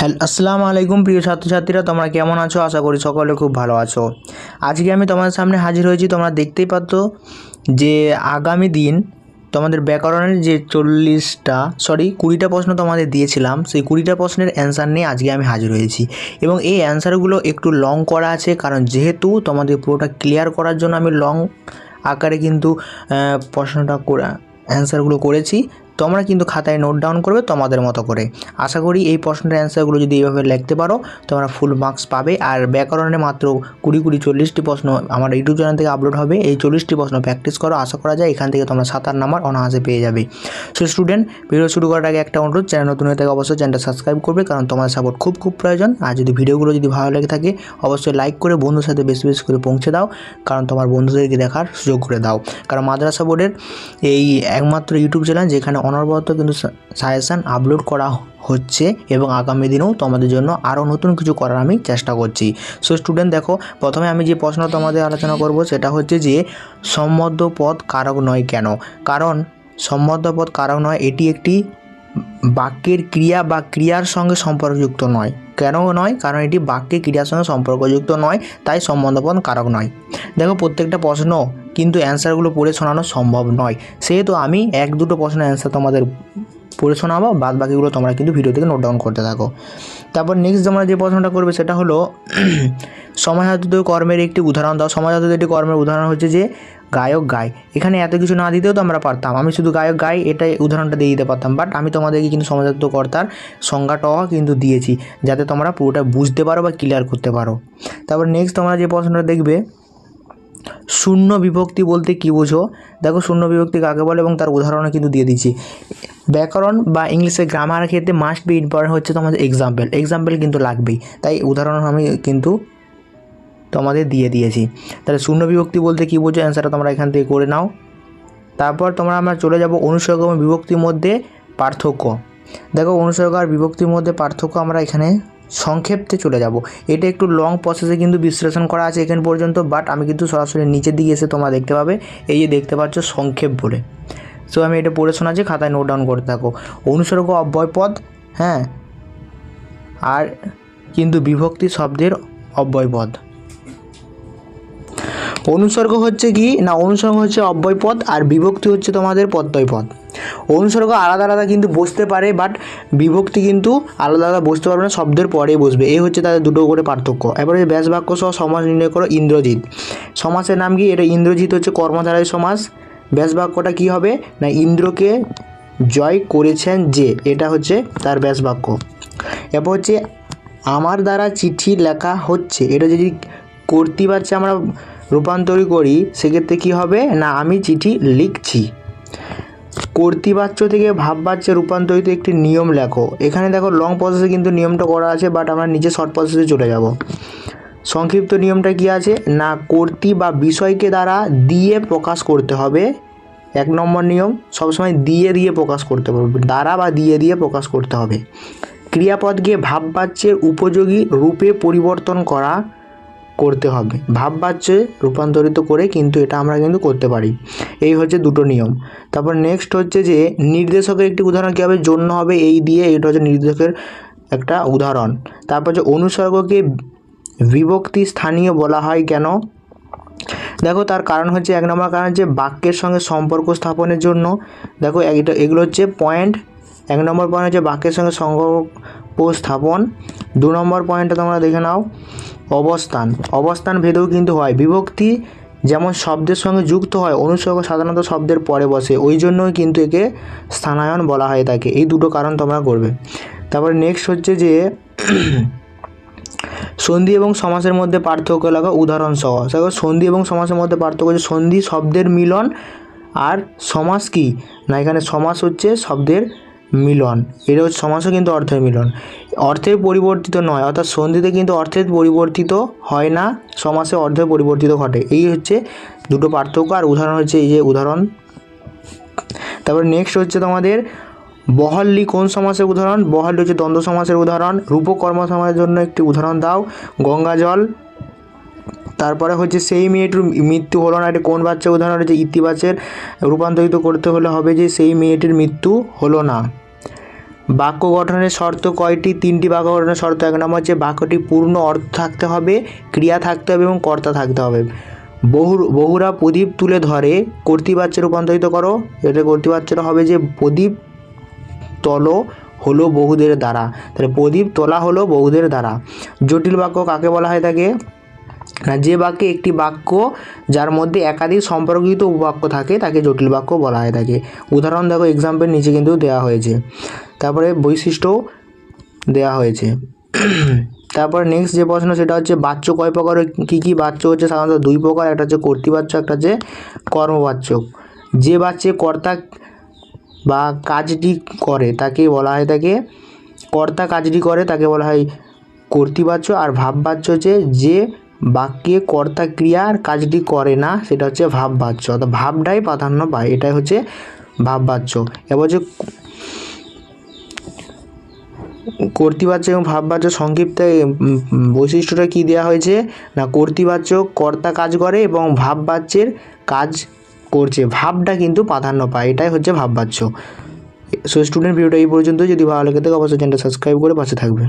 Hello, আসসালামু আলাইকুম প্রিয় ছাত্রছাত্রীরা, তোমরা কেমন আছো? আশা করি সকলে খুব ভালো আছো। আজকে আমি তোমাদের সামনে হাজির হয়েছি, তোমরা দেখতেই পাচ্ছ যে আগামী দিন তোমাদের ব্যাকরণের যে চল্লিশটা সরি কুড়িটা প্রশ্ন তোমাদের দিয়েছিলাম, সেই কুড়িটা প্রশ্নের অ্যান্সার নিয়ে আজকে আমি হাজির হয়েছি। এবং এই অ্যান্সারগুলো একটু লং করা আছে, কারণ যেহেতু তোমাদের পুরোটা ক্লিয়ার করার জন্য আমি লং আকারে কিন্তু প্রশ্নটা করে অ্যান্সারগুলো করেছি তোমরা কিন্তু খাতায় নোট ডাউন করবে তোমাদের মতো করে। আশা করি এই প্রশ্নের অ্যান্সারগুলো যদি এইভাবে লিখতে পারো, তোমরা ফুল মার্কস পাবে। আর ব্যাকরণে মাত্র কুড়ি কুড়ি চল্লিশটি প্রশ্ন আমার ইউটিউব চ্যানেল থেকে আপলোড হবে। এই চল্লিশটি প্রশ্ন প্র্যাকটিস করো, আশা করা যায় এখান থেকে তোমরা সাত আট নাম্বার অনায়াসে পেয়ে যাবে। সো স্টুডেন্ট ভিডিও শুরু করার আগে একটা অনুরোধ চ্যানেল নতুন হয়ে থাকে অবশ্যই চ্যানেলটা সাবস্ক্রাইব করবে, কারণ তোমার সাপোর্ট খুব খুব প্রয়োজন। আর যদি ভিডিওগুলো যদি ভালো লেগে থাকে, অবশ্যই লাইক করে বন্ধুর সাথে বেশি বেশি করে পৌঁছে দাও, কারণ তোমার বন্ধুদেরকে দেখার সুযোগ করে দাও। কারণ মাদ্রাসা বোর্ডের এই একমাত্র ইউটিউব চ্যানেল যেখানে অনবরত কিন্তু সাজেশান আপলোড করা হচ্ছে এবং আগামী দিনেও তোমাদের জন্য আরও নতুন কিছু করার আমি চেষ্টা করছি। সো স্টুডেন্ট দেখো, প্রথমে আমি যে প্রশ্ন তোমাদের আলোচনা করব সেটা হচ্ছে যে সম্বদ্ধ পদ কারক নয় কেন? কারণ সম্বদ্ধ পদ কারক নয়, এটি একটি বাক্যের ক্রিয়া বা ক্রিয়ার সঙ্গে সম্পর্কযুক্ত নয়। কেন নয়? কারণ এটি বাক্যে ক্রিয়ার সঙ্গে সম্পর্কযুক্ত নয়, তাই সম্বন্ধপদ কারক নয়। দেখো, প্রত্যেকটা প্রশ্ন কিন্তু অ্যান্সারগুলো পড়ে শোনানো সম্ভব নয়। সেহেতু আমি এক দুটো প্রশ্নের অ্যান্সার তোমাদের পড়ে শোনাবো বাদ বাকিগুলো তোমরা কিন্তু ভিডিও থেকে নোট ডাউন করতে থাকো। তারপর নেক্সট তোমরা যে প্রশ্নটা করবে সেটা হলো সমাজাতীত কর্মের একটি উদাহরণ দাও। সমাজাতীত একটি কর্মের উদাহরণ হচ্ছে যে গায়ক গায়। এখানে এত কিছু না দিতেও তো আমরা পারতাম। আমি শুধু গায়ক গাই, এটাই উদাহরণটা দিয়ে দিতে পারতাম। বাট আমি তোমাদেরকে কিন্তু সমাজাতীত কর্তার সংজ্ঞাটাও কিন্তু দিয়েছি, যাতে তোমরা পুরোটা বুঝতে পারো বা ক্লিয়ার করতে পারো। তারপর নেক্সট তোমরা যে প্রশ্নটা দেখবে শূন্য বিভক্তি বলতে কী বোঝো? দেখো শূন্য বিভক্তি কাকে বলে এবং তার উদাহরণও কিন্তু দিয়ে দিচ্ছি। ব্যাকরণ বা ইংলিশে গ্রামার ক্ষেত্রে মাস্ট বি ইম্পর্টেন্ট হচ্ছে তোমাদের এক্সাম্পল এক্সাম্পল কিন্তু লাগবেই। তাই উদাহরণ আমি কিন্তু তোমাদের দিয়ে দিয়েছি। তাহলে শূন্য বিভক্তি বলতে কী বোঝো? অ্যান্সারটা তোমরা এখান থেকে করে নাও। তারপর তোমরা আমরা চলে যাব অনুসর্গ এবং বিভক্তির মধ্যে পার্থক্য। দেখো অনুসর্গ আর বিভক্তির মধ্যে পার্থক্য আমরা এখানে সংক্ষেপতে চলে যাব। এটা একটু লং প্রসেসে কিন্তু বিশ্লেষণ করা আছে এখান পর্যন্ত বাট আমি কিন্তু সরাসরি নিচের দিকে এসে তোমরা দেখতে পাবে। এই যে দেখতে পাচ্ছ সংক্ষেপ বলে। সো আমি এটা পড়ে শোনাচ্ছি, খাতায় নোট ডাউন করতে থাকো। অনুসর্গ অব্যয় পদ হ্যাঁ? আর কিন্তু বিভক্তি শব্দের অব্যয় পদ। অনুসর্গ হচ্ছে কি? না, অনুসর্গ হচ্ছে অব্যয় পদ, আর বিভক্তি হচ্ছে তোমাদের প্রত্যয় পদ। অনুসর্গ আলাদা আলাদা কিন্তু বসতে পারে বাট বিভক্তি কিন্তু আলাদা আলাদা বসতে পারবে না, শব্দের পরে বসবে। এই হচ্ছে তাদের দুটো করে পার্থক্য। এবারে ব্যাস বাক্য সহ সমাজ নির্ণয় করো, ইন্দ্রজিৎ। সমাসের নাম কি? এটা ইন্দ্রজিৎ হচ্ছে কর্মধারায় সমাস। ব্যাস বাক্যটা কী হবে? না, ইন্দ্রকে জয় করেছেন যে, এটা হচ্ছে তার ব্যাস বাক্য। এরপর হচ্ছে, আমার দ্বারা চিঠি লেখা হচ্ছে। এটা যদি কর্তৃবাচ্যে আমরা রূপান্তরি করি, সেক্ষেত্রে কী হবে? না, আমি চিঠি লিখছি। কর্তৃবাচ্য থেকে ভাববাচ্যে রূপান্তরিত একটি নিয়ম লেখো। এখানে দেখো লং প্রসেসে কিন্তু নিয়মটা করা আছে বাট আমরা নিচে শর্ট প্রসেসে চলে যাব। সংক্ষিপ্ত নিয়মটা কি আছে? না, কর্তৃ বা বিষয়কে দ্বারা দিয়ে প্রকাশ করতে হবে। এক নম্বর নিয়ম, সবসময় দিয়ে দিয়ে প্রকাশ করতে হবে, দ্বারা বা দিয়ে দিয়ে প্রকাশ করতে হবে। ক্রিয়াপদকে ভাববাচ্যের উপযোগী রূপে পরিবর্তন করা করতে হবে। ভাববাচ্যে রূপান্তরিত করে কিন্তু এটা আমরা কিন্তু করতে পারি। এই হচ্ছে দুটো নিয়ম। তারপর নেক্সট হচ্ছে যে নির্দেশকের একটি উদাহরণ কী হবে? জন্য হবে এই দিয়ে, এটা হচ্ছে নির্দেশকের একটা উদাহরণ। তারপর যে অনুসর্গকে বিভক্তি স্থানীয় বলা হয় কেন? দেখো তার কারণ হচ্ছে এক নম্বর কারণ হচ্ছে বাক্যের সঙ্গে সম্পর্ক স্থাপনের জন্য। দেখো এটা, এগুলো হচ্ছে পয়েন্ট এক নম্বর পয়েন্ট হচ্ছে বাক্যের সঙ্গে সম্পর্ক স্থাপন। দু নম্বর পয়েন্টটা তোমরা দেখে নাও। অবস্থান। অবস্থান ভেদেও কিন্তু হয়। বিভক্তি যেমন শব্দের সঙ্গে যুক্ত হয় অনুসর্গ সাধারণত শব্দের পরে বসে। ওই জন্যই কিন্তু একে স্থানায়ন বলা হয় থাকে এই দুটো কারণ তোমরা করবে। তারপরে নেক্সট হচ্ছে যে, সন্ধি এবং সমাসের মধ্যে পার্থক্য লাগা উদাহরণ সহ। সন্ধি এবং সমাসের মধ্যে পার্থক্য হচ্ছে সন্ধি শব্দের মিলন আর সমাস কি? না, এখানে সমাস হচ্ছে শব্দের মিলন। এটা হচ্ছে সমাসও কিন্তু অর্থের মিলন। অর্থের পরিবর্তিত নয়, অর্থাৎ সন্ধিতে কিন্তু অর্থের পরিবর্তিত হয় না, সমাসে অর্থের পরিবর্তিত ঘটে। এই হচ্ছে দুটো পার্থক্য, আর উদাহরণ হচ্ছে এই যে উদাহরণ। তারপর নেক্সট হচ্ছে তোমাদের, বহল্লি কোন সমাসের উদাহরণ? বহল্লি হচ্ছে দ্বন্দ্ব সমাসের উদাহরণ। রূপকর্ম সমাসের জন্য একটি উদাহরণ দাও। গঙ্গা জল তারপরে হচ্ছে সেই মেয়েটির মৃত্যু হলো না। এটা কোন বাচ্চা উদাহরণ? হচ্ছে ইতিবাচের রূপান্তরিত করতে হলে হবে যে সেই মেয়েটির মৃত্যু হলো না। বাক্য গঠনের শর্ত কয়টি? তিনটি বাক্য গঠনের শর্ত এক নম্বর হচ্ছে বাক্যটি পূর্ণ অর্থ থাকতে হবে, ক্রিয়া থাকতে হবে এবং কর্তা থাকতে হবে। বহু বহুরা প্রদীপ তুলে ধরে কর্তৃবাচ্যে রূপান্তরিত করো। এটা কর্তৃবাচ্যটা হবে যে প্রদীপ তল হলো বহুদের দ্বারা। তাহলে প্রদীপ তোলা হলো বহুদের দ্বারা। জটিল বাক্য কাকে বলা হয় না যে বাক্যে একটি বাক্য যার মধ্যে একাধিক সম্পর্কিত উপবাক্য থাকে, তাকে জটিল বাক্য বলা হয় থাকে উদাহরণ দেখো এক্সাম্পল নিচে কিন্তু দেওয়া হয়েছে। তারপরে বৈশিষ্ট্য দেওয়া হয়েছে। তারপর নেক্সট যে প্রশ্ন, সেটা হচ্ছে বাচ্য কয় প্রকার কী কী বাচ্য হচ্ছে? সাধারণত দুই প্রকার, একটা হচ্ছে কর্তৃবাচ্য, একটা হচ্ছে কর্মবাচ্য। যে বাচ্চে কর্তা বা কাজটি করে, তাকে বলা হয় তাকে, কর্তা কাজটি করে, তাকে বলা হয় কর্তৃবাচ্য। আর ভাববাচ্য হচ্ছে যে বাক্যে কর্তা ক্রিয়ার কাজটি করে না, সেটা হচ্ছে ভাববাচ্য, অর্থাৎ ভাবটাই প্রাধান্য পায়, এটাই হচ্ছে ভাববাচ্য। এবার যে কর্তৃবাচ্য এবং ভাববাচ্য সংক্ষিপ্ত বৈশিষ্ট্যটা কি দেওয়া হয়েছে? না, কর্তৃবাচ্য কর্তা কাজ করে এবং ভাববাচ্যের কাজ করছে, ভাবটা কিন্তু প্রাধান্য পায়, এটাই হচ্ছে ভাববাচ্য। সো স্টুডেন্ট ভিডিওটা এই পর্যন্ত যদি ভালো লাগে থাকে, অবশ্যই চ্যানেলটা সাবস্ক্রাইব করে পাশে থাকবে